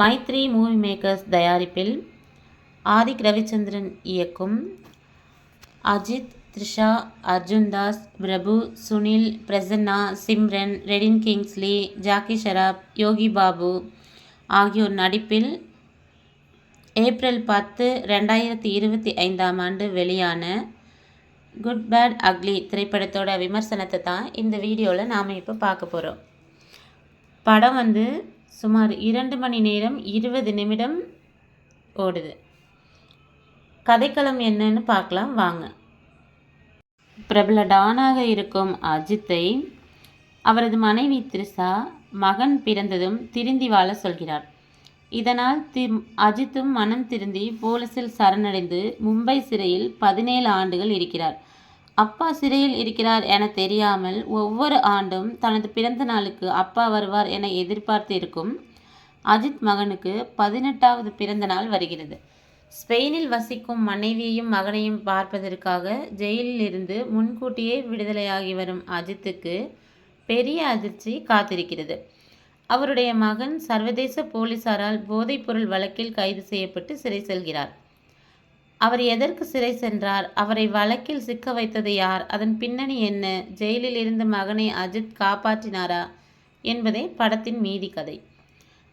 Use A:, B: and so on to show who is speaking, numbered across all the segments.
A: Maithri movie makers தயாரிப்பில் ஆதிக் ரவிச்சந்திரன் இயக்கும். அஜித் த்ரிஷா அர்ஜுன் தாஸ் பிரபு சுனில் பிரசன்னா சிம்ரன் ரெடின் கிங்ஸ்லி ஜாக்கி ஷராப் யோகி பாபு ஆகியோர் நடிப்பில் ஏப்ரல் பத்து ரெண்டாயிரத்தி இருபத்தி ஐந்தாம் ஆண்டு வெளியான குட் பேட் அக்லி திரைப்படத்தோட விமர்சனத்தை தான் இந்த வீடியோவில் நாம் இப்போ பார்க்க போகிறோம் படம் வந்து சுமார் இரண்டு மணி நேரம் இருபது நிமிடம் ஓடுது. கதைக்களம் என்னன்னு பார்க்கலாம் வாங்க. பிரபல டானாக இருக்கும் அஜித்தை அவரது மனைவி திரிசா மகன் பிறந்ததும் திருந்தி வாழ சொல்கிறார். இதனால் தி அஜித்தும் மனம் திருந்தி போலீசில் சரணடைந்து மும்பை சிறையில் பதினேழு ஆண்டுகள் இருக்கிறார். அப்பா சிறையில் இருக்கிறார் என தெரியாமல் ஒவ்வொரு ஆண்டும் தனது பிறந்த நாளுக்கு அப்பா வருவார் என எதிர்பார்த்து இருக்கும் அஜித் மகனுக்கு பதினெட்டாவது பிறந்த நாள் வருகிறது. ஸ்பெயினில் வசிக்கும் மனைவியையும் மகனையும் பார்ப்பதற்காக ஜெயிலில் இருந்து முன்கூட்டியே விடுதலையாகி வரும் அஜித்துக்கு பெரிய அதிர்ச்சி காத்திருக்கிறது. அவருடைய மகன் சர்வதேச போலீசாரால் போதைப்பொருள் வழக்கில் கைது செய்யப்பட்டு சிறை செல்கிறார். அவர் எதற்கு சிறை சென்றார்? அவரை வழக்கில் சிக்க வைத்தது யார்? அதன் பின்னணி என்ன? ஜெயிலில் இருந்த மகனை அஜித் காப்பாற்றினாரா? என்பதே படத்தின் மீதி கதை.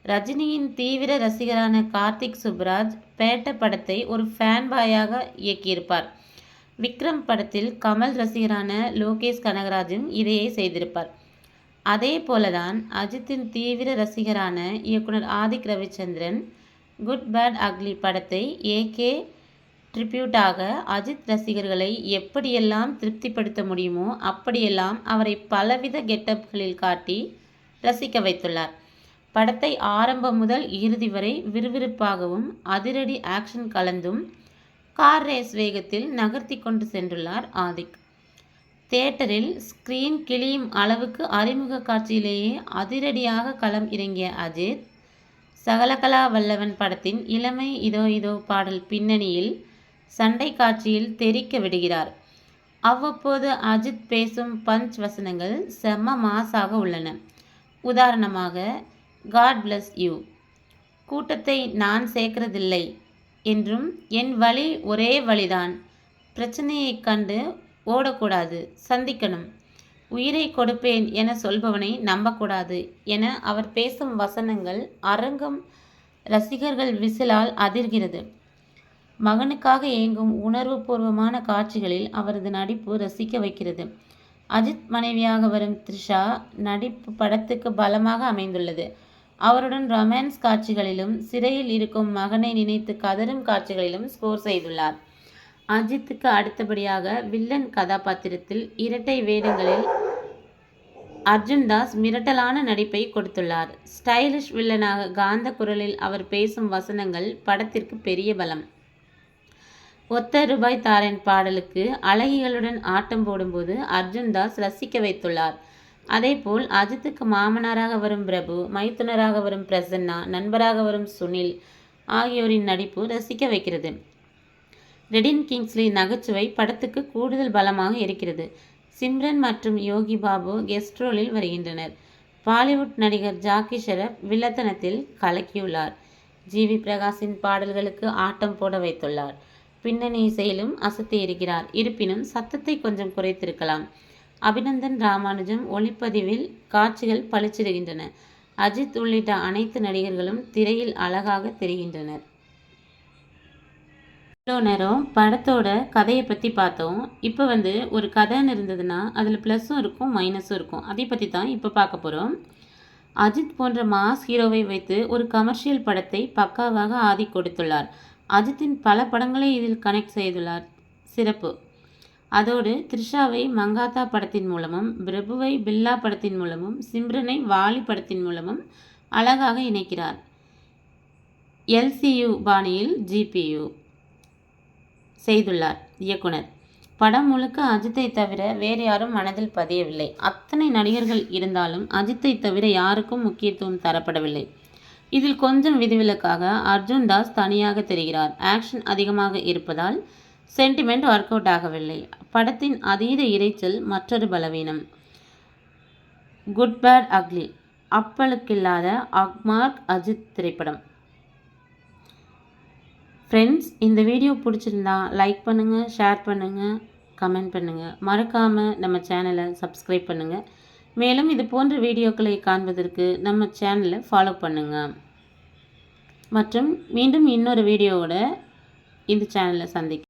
A: ரஜினியின் தீவிர ரசிகரான கார்த்திக் சுப்ராஜ் பேட்ட படத்தை ஒரு ஃபேன் பாயாக இயக்கியிருப்பார். விக்ரம் படத்தில் கமல் ரசிகரான லோகேஷ் கனகராஜும் இதையே செய்திருப்பார். அதே போலதான் அஜித்தின் தீவிர ரசிகரான இயக்குனர் Adhik Ravichandran Good Bad Ugly படத்தை ஏகே ட்ரிபியூட்டாக அஜித் ரசிகர்களை எப்படியெல்லாம் திருப்திப்படுத்த முடியுமோ அப்படியெல்லாம் அவரை பலவித கெட்டப்களில் காட்டி ரசிக்க வைத்துள்ளார். படத்தை ஆரம்பம் முதல் இறுதி வரை விறுவிறுப்பாகவும் அதிரடி ஆக்ஷன் கலந்தும் கார் ரேஸ் வேகத்தில் நகர்த்தி கொண்டு சென்றுள்ளார் ஆதிக். தேட்டரில் ஸ்க்ரீன் கிளியும் அளவுக்கு அறிமுக காட்சியிலேயே அதிரடியாக களம் இறங்கிய அஜித் சகலகலா வல்லவன் படத்தின் இளமை இதோ இதோ பாடல் பின்னணியில் சண்டை காட்சியில் தெரிக்க விடுகிறார். அவ்வப்போது அஜித் பேசும் பஞ்ச் வசனங்கள் செம்ம மாசாக உள்ளன. உதாரணமாக காட் பிளஸ் யூ கூட்டத்தை நான் சேர்க்கிறதில்லை என்றும் என் வழி ஒரே வழிதான். பிரச்சனையை கண்டு ஓடக்கூடாது. சந்திக்கணும். உயிரை கொடுப்பேன் என சொல்பவனை நம்பக்கூடாது என அவர் பேசும் வசனங்கள் அரங்கம் ரசிகர்கள் விசிலால் அதிர்கிறது. மகனுக்காக ஏங்கும் உணர்வுபூர்வமான காட்சிகளில் அவரது நடிப்பு ரசிக்க வைக்கிறது. அஜித் மனைவியாக வரும் த்ரிஷா நடிப்பு படத்துக்கு பலமாக அமைந்துள்ளது. அவருடன் ரொமான்ஸ் காட்சிகளிலும் சிறையில் இருக்கும் மகனை நினைத்து கதறும் காட்சிகளிலும் ஸ்கோர் செய்துள்ளார். அஜித்துக்கு அடுத்தபடியாக வில்லன் கதாபாத்திரத்தில் இரட்டை வேடங்களில் அர்ஜுன் தாஸ் மிரட்டலான நடிப்பை கொடுத்துள்ளார். ஸ்டைலிஷ் வில்லனாக காந்த குரலில் அவர் பேசும் வசனங்கள் படத்திற்கு பெரிய பலம். ஒத்த ரூபாய் தாரன் பாடலுக்கு அழகிகளுடன் ஆட்டம் போடும்போது அர்ஜுன் தாஸ் ரசிக்க வைத்துள்ளார். அதேபோல் அஜித்துக்கு மாமனாராக வரும் பிரபு மைத்துனராக வரும் பிரசன்னா நண்பராக வரும் சுனில் ஆகியோரின் நடிப்பு ரசிக்க வைக்கிறது. ரெடின் கிங்ஸ்லி நகைச்சுவை படத்துக்கு கூடுதல் பலமாக இருக்கிறது. சிம்ரன் மற்றும் யோகி பாபு கெஸ்ட் ரோலில் வருகின்றனர். பாலிவுட் நடிகர் ஜாக்கி ஷெரப் வில்லத்தனத்தில் கலக்கியுள்ளார். ஜிவி பிரகாஷின் பாடல்களுக்கு ஆட்டம் போட வைத்துள்ளார். பின்னணி இசையிலும் அசத்தி இருக்கிறார். இருப்பினும் சத்தத்தை கொஞ்சம் குறைத்திருக்கலாம். அபிநந்தன் ராமானுஜம் ஒளிப்பதிவில் காட்சிகள் பளிச்சிடுகின்றன. அஜித் உள்ளிட்ட அனைத்து நடிகர்களும் திரையில் அழகாக தெரிகின்றனர். இவ்வளோ நேரம் படத்தோட கதையை பற்றி பார்த்தோம். இப்போ வந்து ஒரு கதைன்னு இருந்ததுன்னா அதில் ப்ளஸ்ஸும் இருக்கும் மைனஸும் இருக்கும். அதை பற்றி தான் இப்போ பார்க்க போகிறோம் அஜித் போன்ற மாஸ் ஹீரோவை வைத்து ஒரு கமர்ஷியல் படத்தை பக்காவாக ஆதி கொடுத்துள்ளார். அஜித்தின் பல படங்களை இதில் கனெக்ட் செய்துள்ளார். சிறப்பு. அதோடு த்ரிஷாவை மங்காத்தா படத்தின் மூலமும் பிரபுவை பில்லா படத்தின் மூலமும் சிம்ரனை வாலி படத்தின் மூலமும் அழகாக இணைக்கிறார். எல்சியு பாணியில் ஜிபியு செய்துள்ளார் இயக்குனர். படம் முழுக்க அஜித்தை தவிர வேறு யாரும் மனதில் பதியவில்லை. அத்தனை நடிகர்கள் இருந்தாலும் அஜித்தை தவிர யாருக்கும் முக்கியத்துவம் தரப்படவில்லை. இதில் கொஞ்சம் விதிவிலக்காக அர்ஜுன் தாஸ் தனியாக தெரிகிறார். ஆக்ஷன் அதிகமாக இருப்பதால் சென்டிமெண்ட் ஒர்க் அவுட் ஆகவில்லை. படத்தின் அதீத இரைச்சல் மற்றொரு பலவீனம். குட் பேட் அக்லி அப்பளுக்கில்லாத அக்மார்க் அஜித் திரைப்படம். ஃப்ரெண்ட்ஸ் இந்த வீடியோ பிடிச்சிருந்தா லைக் பண்ணுங்கள் ஷேர் பண்ணுங்கள் கமெண்ட் பண்ணுங்கள் மறக்காமல் நம்ம சேனலை சப்ஸ்கிரைப் பண்ணுங்கள் மேலும் இது போன்ற வீடியோக்களை காண்பதற்கு நம்ம சேனலை ஃபாலோ பண்ணுங்கள் மற்றும் மீண்டும் இன்னொரு வீடியோவோட இந்த சேனலை சந்திக்க